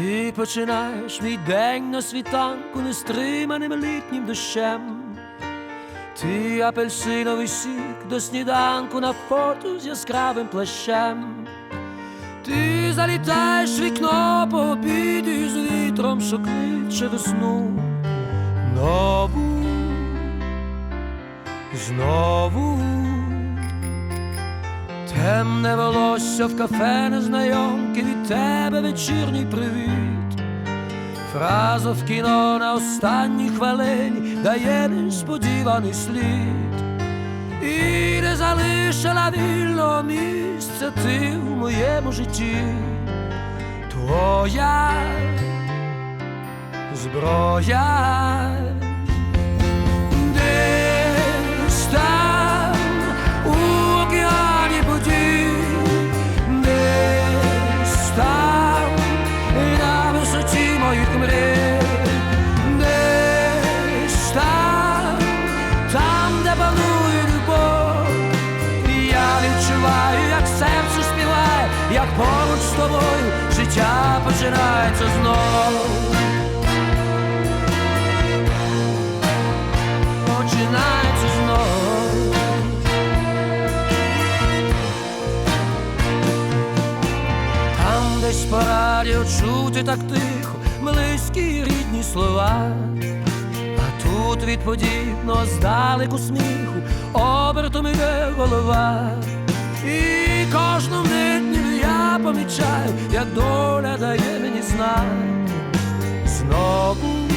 Ти починаєш мій день на світанку нестриманим літнім дощем. Ти апельсиновий сік до сніданку на фото з яскравим плащем. Ти залітаєш вікно по обіді з вітром, що весну. Нову, знову. Темне волосся в кафе незнайомки від тебе вечірній привіт. Фраза в кіно на останній хвилині дає несподіваний слід. І не залишила вільного місця ти в моєму житті. Твоя зброя. Поруч з тобою життя починається знову. починається знову. Там десь по радіо чути так тихо, близькі рідні слова. А тут від подібного здалеку сміху обертом іде голова. І кожну мить як доля дає мені знак. Знову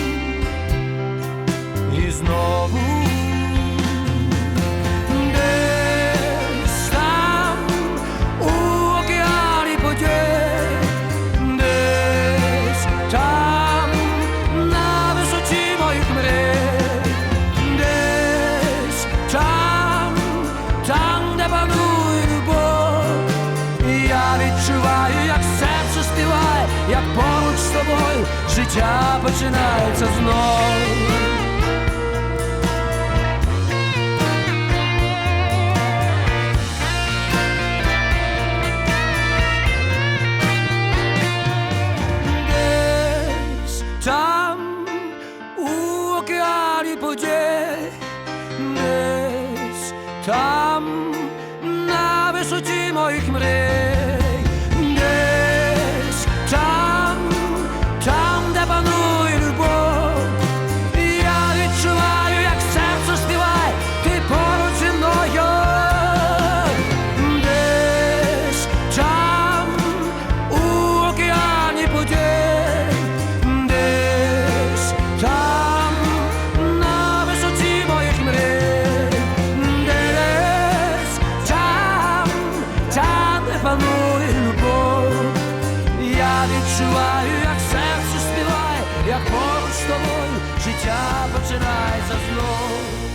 і знову з тобою життя починається знову. десь там у океані подій, десь там на як поруч з тобою життя починається знов.